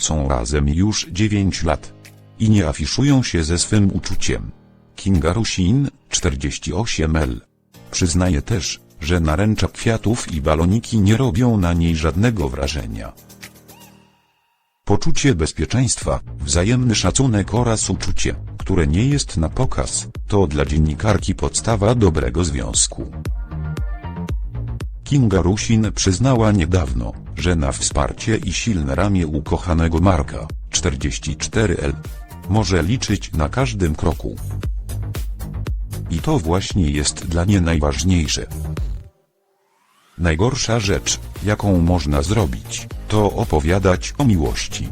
Są razem już 9 lat. I nie afiszują się ze swym uczuciem. Kinga Rusin, 48L. Przyznaje też, że naręcza kwiatów i baloniki nie robią na niej żadnego wrażenia. Poczucie bezpieczeństwa, wzajemny szacunek oraz uczucie, które nie jest na pokaz, to dla dziennikarki podstawa dobrego związku. Kinga Rusin przyznała niedawno, że na wsparcie i silne ramię ukochanego Marka, 44L, może liczyć na każdym kroku. I to właśnie jest dla niej najważniejsze. Najgorsza rzecz, jaką można zrobić, to opowiadać o miłości.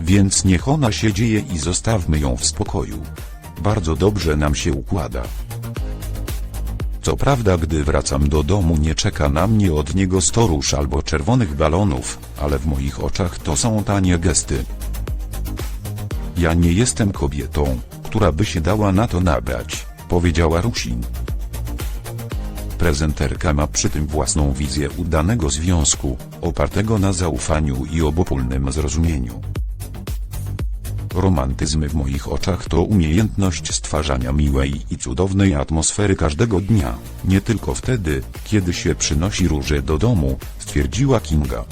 Więc niech ona się dzieje i zostawmy ją w spokoju. Bardzo dobrze nam się układa. Co prawda gdy wracam do domu nie czeka na mnie od niego sto róż albo czerwonych balonów, ale w moich oczach to są tanie gesty. Ja nie jestem kobietą, która by się dała na to nabrać, powiedziała Rusin. Prezenterka ma przy tym własną wizję udanego związku, opartego na zaufaniu i obopólnym zrozumieniu. Romantyzm w moich oczach to umiejętność stwarzania miłej i cudownej atmosfery każdego dnia, nie tylko wtedy, kiedy się przynosi róże do domu, stwierdziła Kinga.